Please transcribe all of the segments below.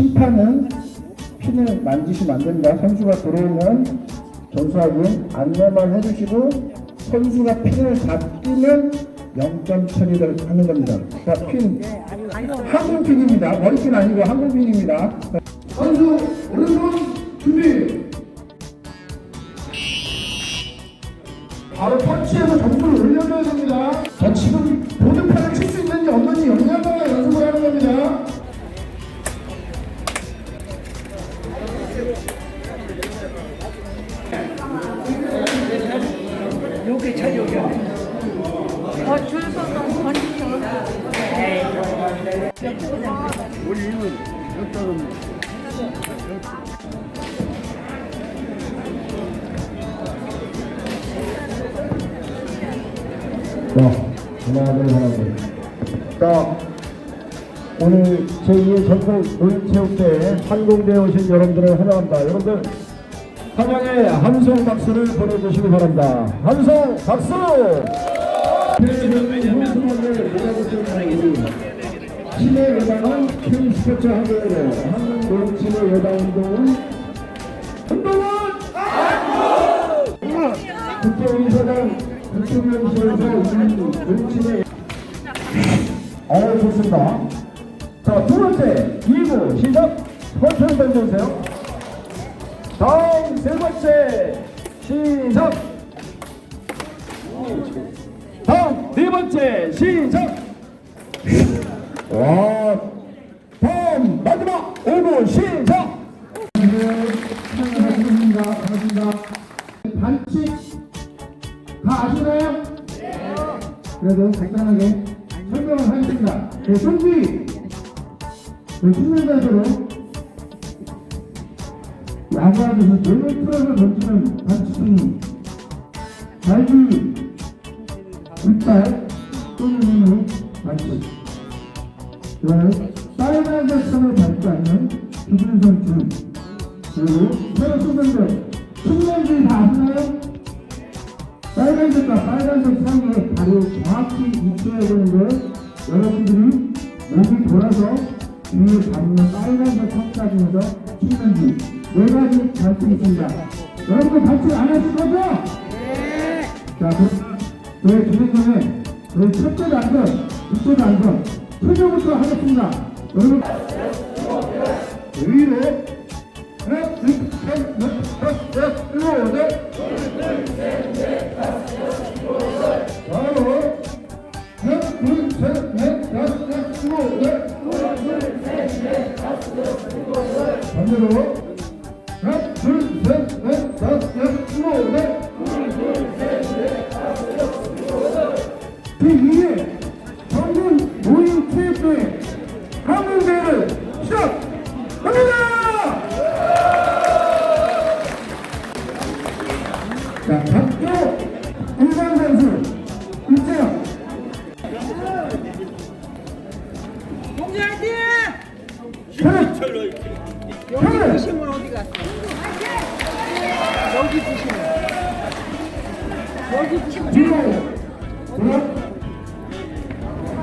심판은 핀을 만지시면 안 됩니다. 선수가 들어오면 전수하고 안내만 해주시고 선수가 핀을 닿으면 0점 처리를 하는 겁니다. 자, 핀 한국 핀입니다. 머리핀 아니고 한국 핀입니다. 선수 오른손 준비. 바로 터치해서 점수를 올려줘야 됩니다. 하나, 둘, 하나, 둘. 자, 오늘 제2의 전국 노인체육대회 한공대에 오신 여러분들을 환영합니다. 여러분들, 환영의 함성 박수를 보내주시기 바랍니다. 함성 박수! 팀의 여당은 K스포츠 한국으로 한국 노인팀의 여당 운동은 운동은 국회의사당 국회의원실에서 눈치를 어 좋습니다. 자 두 번째 2부 시작 컨트롤 던져주세요. 다음 세 번째 시작. 다음 네 번째 시작. 와 그래도 간단하게 설명을 하겠습니다. 네, 손비 네, 측면자세로 야구하면서 돌을 풀어서 던지는 반칙은 발기 윗발 또는 힘의 반칙 네, 빨간색 선을 밟지 않는 기준 선출 그리고 새로 수분들 측면질 다 아시나요? 빨간색과 빨간색 사이에 바로 정확히 위치해야 되는데 여러분들이 목이 돌아서 위에 닿는 빨간색 턱사 중에서 측면지 네 가지 반칙이 있습니다. 여러분들 반칙 안 하실 거죠? 네. 자, 그, 저희 진행전에 저희 첫째 단선, 둘째 단선 표정부터 하겠습니다. 여러분 위로 하나, 둘, 셋, 넷, 다섯, 여섯, 일곱, 여덟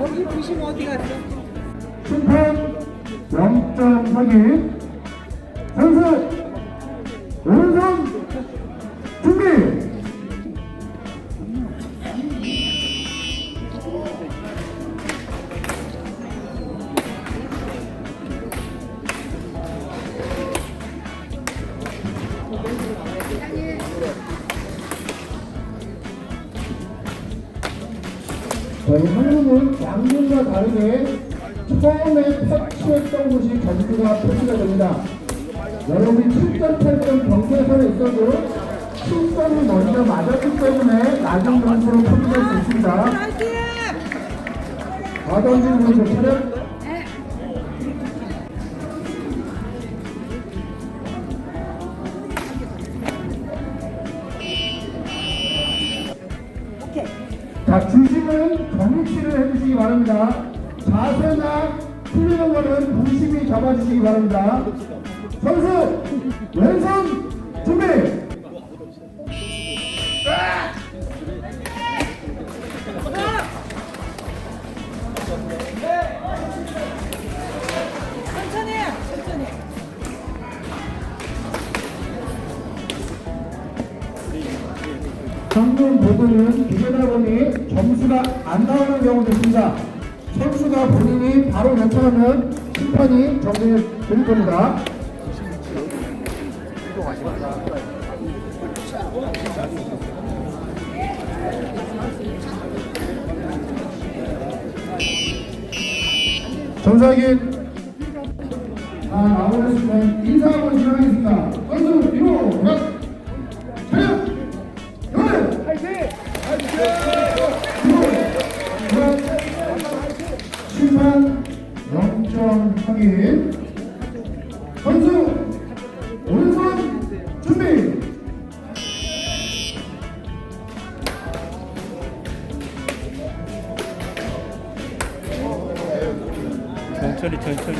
여기 부심 어디 갔어? 심판 0점 확인 선수 오른손 준비 저희 한국은 양궁과 다르게 처음에 터치했던 곳이 점수가 표시가 됩니다. 여러분이 7점, 8점 경계선에 있어도 7점이 먼저 맞았기 때문에 낮은 점수로 표시될 수 있습니다. 선수 차렷 오케 주시기 바랍니다. 자세나 플레이오버는 무심히 잡아주시기 바랍니다. 선수 왼손 준비. 천천히 보고는 기계다 보니 점수가 안 나오는 경우도 있습니다. 선수가 본인이 바로 요청하면 심판이 정리해 드릴 겁니다. 정사긴 아, 나오셨으면 인사하고 진행하겠습니다. 선수 뒤로 락 차렷 파이팅 심판 0점 확인 선수 오른손 준비. 천천히 천천히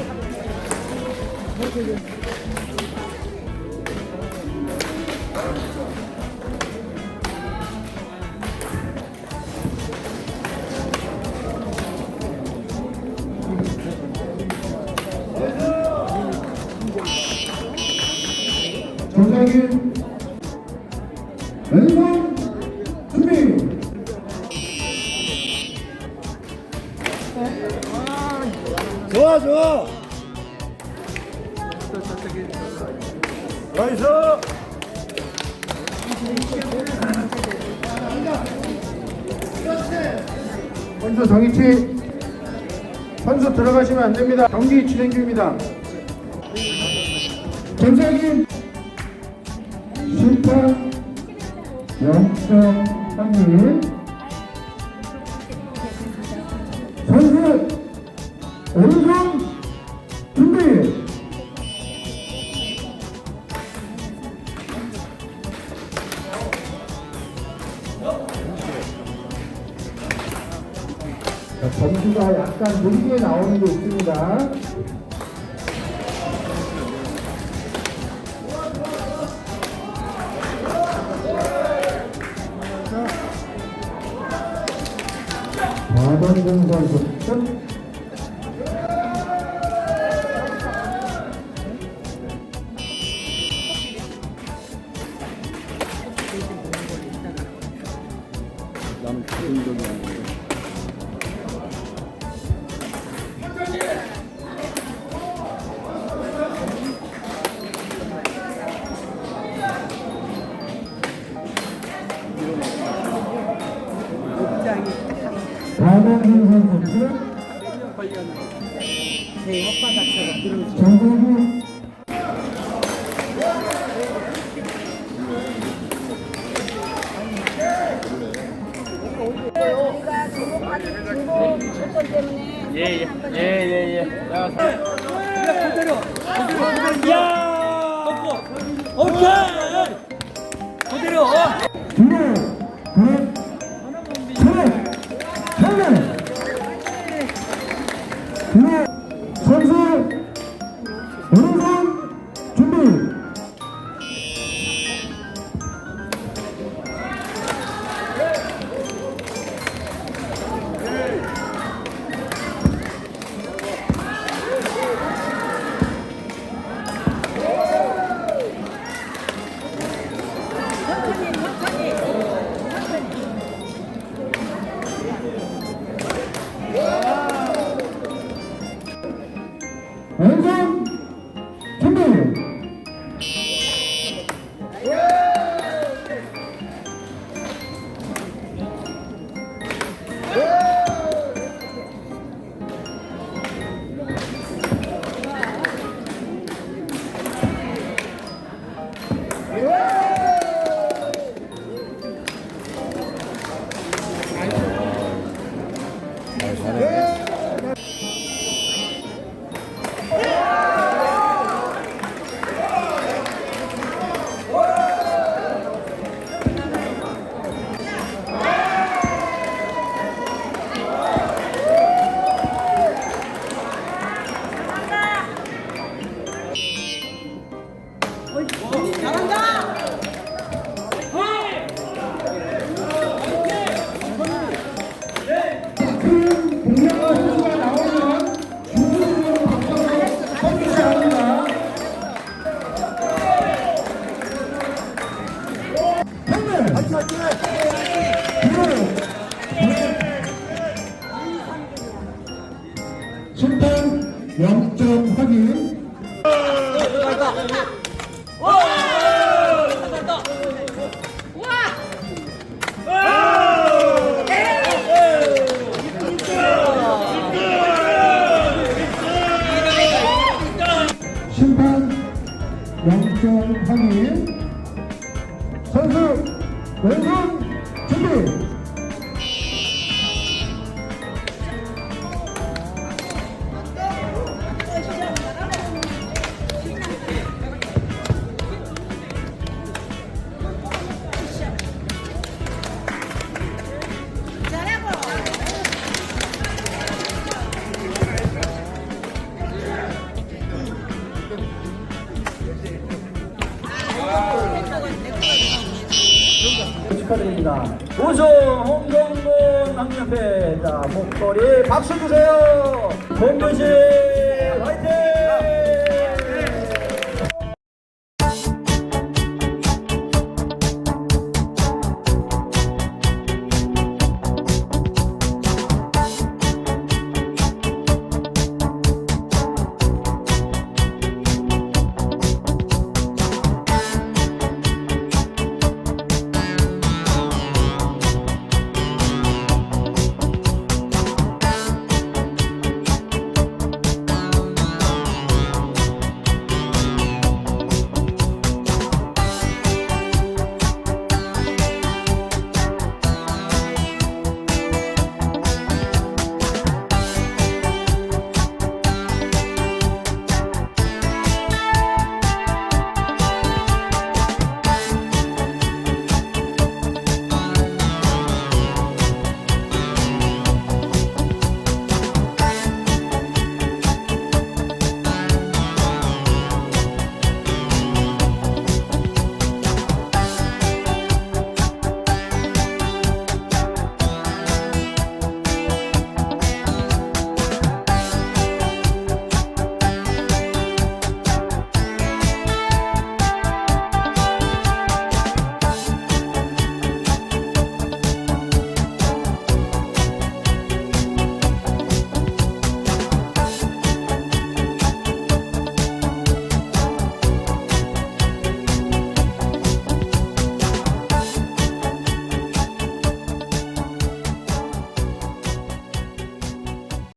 좋아 나이스 선수 정희치 선수 들어가시면 안 됩니다. 경기 진행 중입니다. 정상인 심판 0점 확인 느리게 나오는 게. 박원준 선수 끝. 때문에 예예예예 그대로 그대로 야 오케이 그대로 어. 뒤로 굿. 차례 차례 뒤로 선수 오른손 Yeah. 0점 확인. 0점 확인. 선수 왼손 준비. 축하드립니다. 우승 홍동문 학년회 자 목소리 박수 주세요. 동근식